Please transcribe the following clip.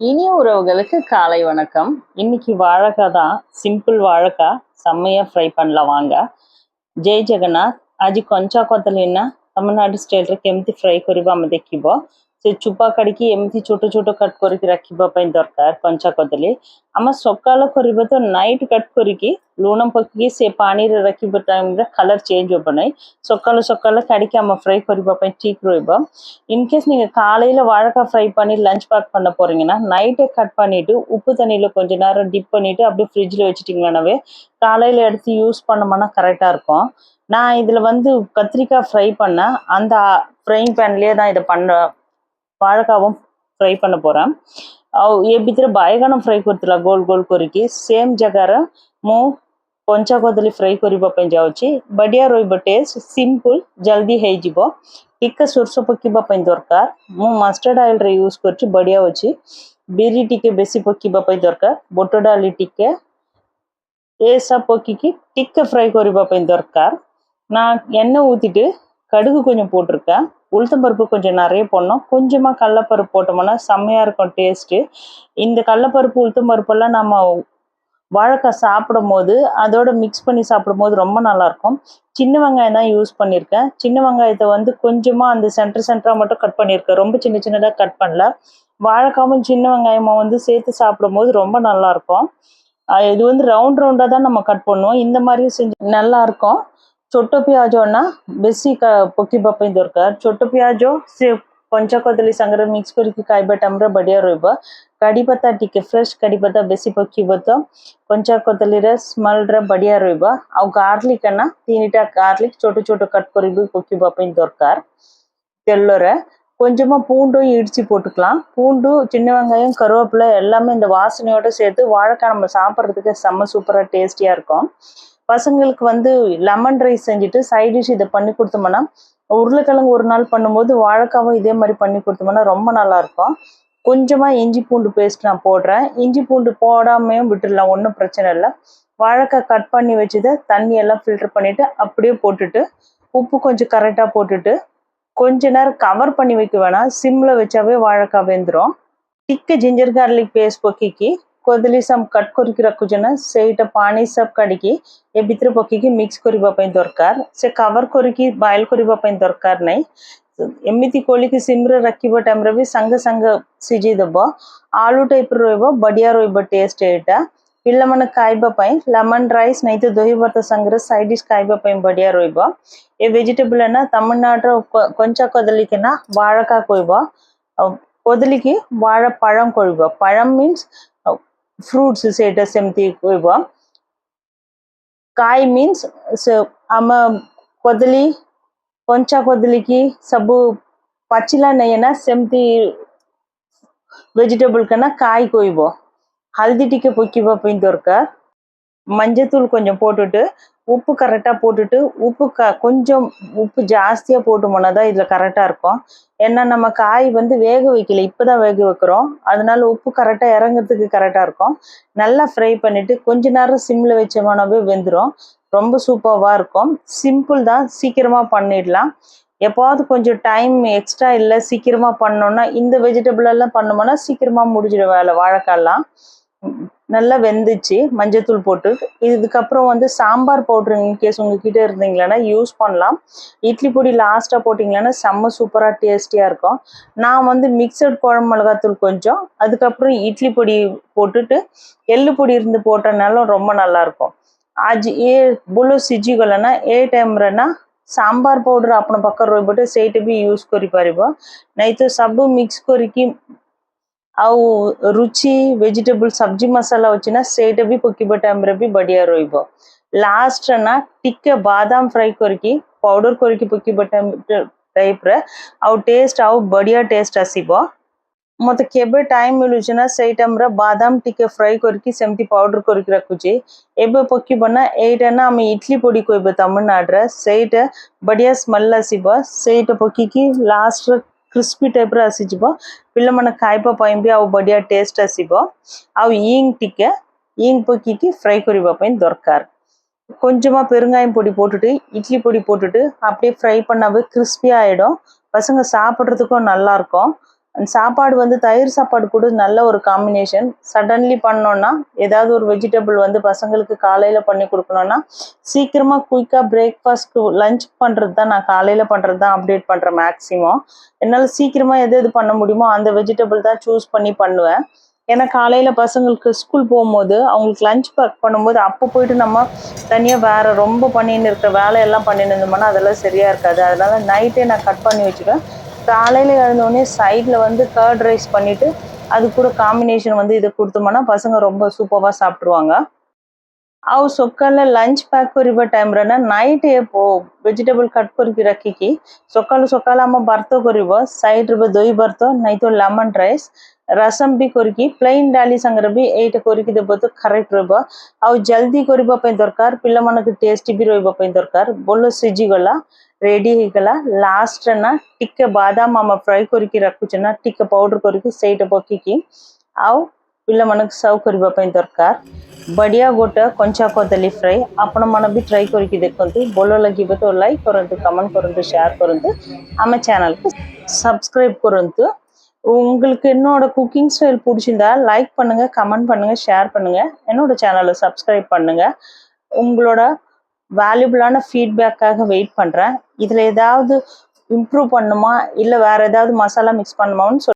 இனிய உறவுகளுக்கு காலை வணக்கம். இன்னைக்கு வாழைக்காய் தான். சிம்பிள் வாழைக்காய். செம்மையா ஃப்ரை பண்ணல வாங்க. ஜெய் ஜெகநாத். ஆஜி ಕೊಂಚ ಕೊತ್ತಲಿನ ತಮಿಳ್ನಾಡು ಸ್ಟೈಲ್ರ ಕೆಂಪಿ ಫ್ರೈ ಕೊರಿಬಾ ಮದಕ್ಕಿಬೋ ସେ ଚୁପା କାଢିକି ଏମିତି ଛୋଟ ଛୋଟ କଟ୍ କରିକି ରଖିବା ପାଇଁ ଦରକାର କଞ୍ଚା କଦଳୀ ଆମେ ସକାଳ କରିବା ତ ନାଇଟ୍ କଟ୍ କରିକି ଲୁଣ ପକେଇକି ସେ ପାଣିରେ ରଖିବା ଟାଇମ୍ରେ କଲର୍ ଚେଞ୍ଜ ହେବ ନାହିଁ ସକାଳୁ ସକାଳୁ କାଢିକି ଆମେ ஃப்ரை କରିବା ପାଇଁ ଠିକ୍ ରହିବ இன்கேஸ் நீங்க காலையில வாழைக்காய் ஃப்ரை பண்ணி லஞ்ச் பேக் பண்ண போறீங்கன்னா நைட்டே கட் பண்ணிட்டு உப்பு தண்ணியில கொஞ்ச நேரம் டிப் பண்ணிட்டு அப்படியே ஃப்ரிட்ஜில் வச்சுட்டீங்கன்னாவே காலையில எடுத்து யூஸ் பண்ணோம்னா கரெக்டா இருக்கும் நான் இதுல வந்து கத்திரிக்காய் ஃப்ரை பண்ணேன் அந்த ஃப்ரைங் பேன்லயே தான் இதை பண்ண వాడకావం ఫ్రై పన్న పోరాం ಅವು ಏ ಬಿದ್ರೆ ಬಾಯಿಗಣ ಫ್ರೈ ಕೊಡ್ತಿಲ್ಲ ಗೋಲ್ ಗೋಲ್ ಕೊರಿಕಿ ಸೇಮ್ ಜಗಾರ ಮು ಪಂಚಾಗೋದಲ್ಲಿ ಫ್ರೈ ಕೊರಿಬ ପାଇଁ ଯାଉଛି ବଢ଼ିଆ ରହିବ ଟେଷ୍ଟ ସିମ୍ପଲ୍ ଜଲ୍ଦି ହେଇଯିବ ଟିକେ ସୋରିଷ ପକାଇବା ପାଇଁ ଦରକାର ମୁଁ ମଷ୍ଟର୍ଡ ଅଏଲ୍ରେ ୟୁଜ୍ କରୁଛି ବଢ଼ିଆ ଅଛି ବିରି ଟିକେ ବେଶୀ ପକାଇବା ପାଇଁ ଦରକାର ବୁଟ ଡାଲି ଟିକେ ଏସବୁ ପକିକି ଟିକେ ஃப்ரை କରିବା ପାଇଁ ଦରକାର நான் எண்ணெய் ஊற்றிட்டு கடுகு கொஞ்சம் போட்டிருக்கேன் உளுத்தம்பருப்பு கொஞ்சம் நிறைய போடணும். கொஞ்சமாக கடலப்பருப்பு போட்டோம்னா செம்மையாக இருக்கும் டேஸ்ட்டு இந்த கடலப்பருப்பு உளுத்தம்பருப்பெல்லாம் நம்ம வாழைக்காய் சாப்பிடும் போது அதோட மிக்ஸ் பண்ணி சாப்பிடும் போது ரொம்ப நல்லாயிருக்கும். சின்ன வெங்காயம் தான் யூஸ் பண்ணியிருக்கேன். சின்ன வெங்காயத்தை வந்து கொஞ்சமாக அந்த சென்டர் சென்டராக மட்டும் கட் பண்ணியிருக்கேன். ரொம்ப சின்ன சின்னதாக கட் பண்ணல. வாழைக்காவும் சின்ன வெங்காயமும் வந்து சேர்த்து சாப்பிடும் போது ரொம்ப நல்லாயிருக்கும். இது வந்து ரவுண்ட் ரவுண்டாக தான் நம்ம கட் பண்ணுவோம். இந்த மாதிரியும் செஞ்சு நல்லாயிருக்கும். ଛୋଟ ପିଆଜ ନା ବେଶୀ ପକେଇବା ପାଇଁ ଦରକାର ଛୋଟ ପିଆଜ ସେ କଞ୍ଚା କଦଳୀ ସାଙ୍ଗରେ ମିକ୍ସ କରିକି ଖାଇବା ଟାଇମ୍ରେ ବଢ଼ିଆ ରହିବ କାଡ଼ି ପତା ଟିକେ ଫ୍ରେଶ୍ କାଡ଼ି ପତା ବେଶୀ ପକେଇବ ତ କଞ୍ଚା କଦଳୀରେ ସ୍ମେଲ୍ରେ ବଢ଼ିଆ ରହିବ ଆଉ ଗାର୍ଲିକ୍ ନା ତିନିଟା ଗାର୍ଲିକ୍ ଛୋଟ ଛୋଟ கட் କରିକି ପକେଇବା ପାଇଁ ଦରକାର ତେଲରେ கொஞ்சமாக பூண்டும் இடிச்சு போட்டுக்கலாம் பூண்டு சின்ன வெங்காயம் கருவேப்பிலை எல்லாமே இந்த வாசனையோட சேர்த்து வாழைக்காய் நம்ம சாப்பிட்றதுக்கு செம்ம சூப்பராக டேஸ்டியாக இருக்கும் பசங்களுக்கு வந்து லெமன் ரைஸ் செஞ்சுட்டு சைட் டிஷ் இதை பண்ணி கொடுத்தோம்னா உருளைக்கிழங்கு ஒரு நாள் பண்ணும்போது வாழைக்காவும் இதே மாதிரி பண்ணி கொடுத்தோம்னா ரொம்ப நல்லாயிருக்கும் கொஞ்சமாக இஞ்சி பூண்டு பேஸ்ட் நான் போடுறேன். இஞ்சி பூண்டு போடாமையும் விட்டுடலாம் ஒன்றும் பிரச்சனை இல்லை. வாழைக்காய் கட் பண்ணி வச்சுதை தண்ணியெல்லாம் ஃபில்டர் பண்ணிவிட்டு அப்படியே போட்டுட்டு உப்பு கொஞ்சம் கரெக்டாக போட்டுட்டு கொஞ்ச நேரம் கவர் பண்ணி வைக்க வேணாம். சிம்மில் வச்சாவே வாழைக்காய் வெந்துடும் திக்கு ஜிஞ்சர் கார்லிக் பேஸ்ட் பொக்கிக்கு. কদলী କରିକି কাট ନା ସେଇଟା ପାଣି সেইটা କାଢ଼ିକି ଏ ଭିତରେ ପକେଇକି ମିକ୍ସ କରିବା ପାଇଁ ଦରକାର ସେ କଭର କରିକି ବଏଲ କରିବା ପାଇଁ ଦରକାର ନାହିଁ ଏମିତି କୋଳିକି ସିମ୍ରେ ରଖିବ ଟାଇମ୍ରେ ବି ସାଙ୍ଗେ ସାଙ୍ଗେ ସିଝେଇ ଦେବ ଆଳୁ ଟାଇପ୍ର ରହିବ ବଢ଼ିଆ ରହିବ ଟେଷ୍ଟ ଏଇଟା ପିଲାମାନେ ଖାଇବା ପାଇଁ ଲେମନ୍ ରାଇସ୍ ନାଇଁ ତ ଦହି ଭର୍ତ୍ତା ସାଙ୍ଗରେ ସାଇଡ୍ ଡିସ୍ ଖାଇବା ପାଇଁ ବଢ଼ିଆ ରହିବ ଏ ଭେଜିଟେବୁଲ୍ ନା ତାମିଲନାଡ଼ୁର କଞ୍ଚା କଦଳୀକି ନା ବାଳକା କହିବ ଆଉ କଦଳୀକି ବାଳ ପାଳମ କହିବ ପାଳମ ମିନ୍ସ ଫ୍ରୁଟ୍ସ ସେଇଟା ସେମିତି କହିବ କାଇ ମିନ୍ସ ସେ ଆମ କଦଳୀ କଞ୍ଚା କଦଳୀକି ସବୁ ପାଚିଲା ନାହିଁ ନା ସେମିତି வெஜிடபிள்க்கு ନା காய் கொய்வோ ஹல்தி டிக்கை பொக்கிவா போய் தோற்கார் மஞ்சத்தூள் கொஞ்சம் போட்டுட்டு உப்பு கரெக்டாக போட்டுட்டு உப்பு க கொஞ்சம் உப்பு ஜாஸ்தியாக போட்டோம்னா தான் இதில் கரெக்டாக இருக்கும். ஏன்னா நம்ம காய் வந்து வேக வைக்கல இப்போ தான் வேக வைக்கிறோம். அதனால உப்பு கரெக்டாக இறங்குறதுக்கு கரெக்டாக இருக்கும். நல்லா ஃப்ரை பண்ணிவிட்டு கொஞ்ச நேரம் சிம்மில் வச்சோம்னாவே வெந்துடும் ரொம்ப சூப்பராக இருக்கும். சிம்பிள் தான் சீக்கிரமாக பண்ணிடலாம். எப்போவாவது கொஞ்சம் டைம் எக்ஸ்ட்ரா இல்லை சீக்கிரமாக பண்ணோன்னா இந்த வெஜிடபிள் எல்லாம் பண்ணோம்னா சீக்கிரமாக முடிஞ்சிடும் வேலை வாழைக்காய்லாம். நல்லா வெந்துச்சு மஞ்சத்தூள் போட்டு. இதுக்கப்புறம் வந்து சாம்பார் பவுட்ரு இன்கேஸ் உங்ககிட்ட இருந்தீங்களன்னா யூஸ் பண்ணலாம். இட்லி பொடி லாஸ்ட்டாக போட்டிங்களன்னா செம்ம சூப்பராக டேஸ்டியாக இருக்கும். நான் வந்து மிக்சட் குழம்பு மிளகாத்தூள் கொஞ்சம் அதுக்கப்புறம் இட்லி பொடி போட்டுட்டு எள்ளு பொடி இருந்து போட்டனாலும் ரொம்ப நல்லாயிருக்கும் அஜி ஏ புல்லோ சிஜிகலன்னா ஏ டைம்லேன்னா சாம்பார் பவுடர் அப்புறம் பக்கம் ಪಕ್ಕ போட்டு சைட்டு போய் யூஸ் ಕೊರಿ ಪಾರಿಬ நைத்து சப்பு மிக்ஸ் ಕೊರಿಕಿ ଆଉ ରୁଚି ଭେଜିଟେବୁଲ ସବଜି ମସଲା ଅଛି ନା ସେଇଟା ବି ପକେଇବା ଟାଇମ୍ରେ ବି ବଢ଼ିଆ ରହିବ ଲାଷ୍ଟରେ ନା ଟିକେ ବାଦାମ ଫ୍ରାଏ କରିକି ପାଉଡ଼ର କରିକି ପକେଇବା ଟାଇମ୍ ଟାଇପ୍ରେ ଆଉ ଟେଷ୍ଟ ଆଉ ବଢ଼ିଆ ଟେଷ୍ଟ ଆସିବ ମତେ କେବେ ଟାଇମ୍ ମିଳୁଛି ନା ସେଇ ଟାଇମ୍ରେ ବାଦାମ ଟିକେ ଫ୍ରାଏ କରିକି ସେମିତି ପାଉଡ଼ର କରିକି ରଖୁଛି ଏବେ ପକେଇବ ନା ଏଇଟା ନା ଆମେ ଇଟଲି ପୋଡ଼ି କହିବେ ତାମିଲନାଡୁରେ ସେଇଟା ବଢ଼ିଆ ସ୍ମେଲ୍ ଆସିବ ସେଇଟା ପକେଇକି ଲାଷ୍ଟରେ କ୍ରିସ୍ପି ଟାଇପ୍ର ଆସିଯିବ ପିଲାମାନେ ଖାଇବା ପାଇଁ ବି ଆଉ ବଢ଼ିଆ ଟେଷ୍ଟ ଆସିବ ଆଉ ଇଙ୍ଗ ଟିକେ இங்க் பக்கிக்கு ஃப்ரை କରିବା ପାଇଁ ଦରକାର கொஞ்சமாக பெருங்காயம் பொடி போட்டுட்டு இட்லி பொடி போட்டுட்டு அப்படியே ஃப்ரை பண்ணாவே கிறிஸ்பியாக ஆகிடும் பசங்க சாப்பிட்றதுக்கும் நல்லா இருக்கும் And சாப்பாடு வந்து தயிர் சாப்பாடு கூட நல்ல ஒரு காம்பினேஷன் சடன்லி பண்ணோன்னா ஏதாவது ஒரு வெஜிடபிள் வந்து பசங்களுக்கு காலையில் பண்ணி கொடுக்கணும்னா சீக்கிரமாக குயிக்காக பிரேக்ஃபாஸ்ட்க்கு லஞ்ச் பண்ணுறது தான் நான் காலையில் பண்ணுறது தான் அப்டேட் பண்ணுறேன் மேக்ஸிமம் என்னால் சீக்கிரமாக எது எது பண்ண முடியுமோ அந்த வெஜிடபிள் தான் சூஸ் பண்ணி பண்ணுவேன். ஏன்னா காலையில் பசங்களுக்கு ஸ்கூல் போகும்போது அவங்களுக்கு லஞ்ச் பேக் பண்ணும்போது அப்போ போயிட்டு நம்ம தனியாக வேறு ரொம்ப பண்ணின்னு இருக்கிற வேலையெல்லாம் பண்ணின்னு இருந்தோம்னா அதெல்லாம் சரியாக இருக்காது. அதனால் நைட்டே நான் கட் பண்ணி வச்சுக்குவேன் காலையில் எழுந்தோடனே சைடில் வந்து கர்ட் ரைஸ் பண்ணிவிட்டு அது கூட காம்பினேஷன் வந்து இதை கொடுத்தோம்னா பசங்க ரொம்ப சூப்பராக சாப்பிட்ருவாங்க ಅವು ಸೊಕ್ಕಲ್ಲ ಲಂಚ್ ಪ್ಯಾಕ್ ಕೊರಿಬ ಟೈಮ್ರನ ನೈಟ್ ವೆಜಿಟೇಬಲ್ ಕಟ್ ಕೊರಿಬಿ ರಕ್ಕಿಕಿ ಸೊಕ್ಕಲು ಸೊಕ್ಕಲ ಅಮ್ಮ ಬರ್ತು ಕೊರಿಬ ಸೈಡ್ ರಿಬ ದೊಯ್ ಬರ್ತು, ನೈತು ಲೆಮನ್ ರೈಸ್ ರಸಂ ಬಿ ಕೊರಿಕಿ ಪ್ಲೈನ್ ಡಾಲಿ ಸಂಗ್ರ ಬಿ ಏಟ್ ಕೊರಿಕಿ ದೆಬ್ಬತ್ತು ಕರೆಕ್ಟ್ ರೊಯ್ಬ ಅವು ಜಲ್ದಿ ಕೊರಿಬ ಪೈ ದೊರ್ಕಾರ್ ಪಿಲ್ಲಮನಕ್ಕೆ ಟೇಸ್ಟಿ ಬಿ ರೊಯ್ಬ ಪೈ ದೊರ್ಕಾರ್. ಬೊಲ್ಲು ಸಿಜಿಗಲ್ಲ ರೆಡಿ ಹಿಗಲ ಲಾಸ್ಟ್ ಅನ್ನ ಟಿಕ್ಕ ಬಾದಾಮ ಅಮ್ಮ ಫ್ರೈ ಕೊರಿಕಿ ರಕ್ಕುಚನ, ಟಿಕ್ಕ ಪೌಡರ್ ಕೊರಿಕಿ ಸೈಡ್ ಬೊಕ್ಕಿಕಿ. ಅವು କରିକି ସେଇଟା ପକେଇକି ଆଉ ପିଲାମାନଙ୍କୁ ସର୍ଭ କରିବା ପାଇଁ ଦରକାର ବଢ଼ିଆ ଗୋଟେ କଞ୍ଚା କଦଳୀ ଫ୍ରାଏ ଆପଣମାନେ ବି ଟ୍ରାଏ କରିକି ଦେଖନ୍ତୁ ଭଲ ଲାଗିବ ତ ଲାଇକ୍ କରନ୍ତୁ କମେଣ୍ଟ କରନ୍ତୁ ஷேர் କରନ୍ତୁ ଆମ சேனலுக்கு சப்ஸ்கிரைப் କରନ୍ତୁ உங்களுக்கு என்னோட குக்கிங் ஸ்டைல் பிடிச்சிருந்தா லைக் பண்ணுங்க கமெண்ட் பண்ணுங்க ஷேர் பண்ணுங்க என்னோட சேனலை சப்ஸ்கிரைப் பண்ணுங்க உங்களோட வேல்யூபிளான ஃபீட்பேக்காக வெயிட் பண்ணுறேன் இதில் ஏதாவது இம்ப்ரூவ் பண்ணுமா இல்லை வேற ஏதாவது மசாலா மிக்ஸ் பண்ணுமான்னு சொல்லி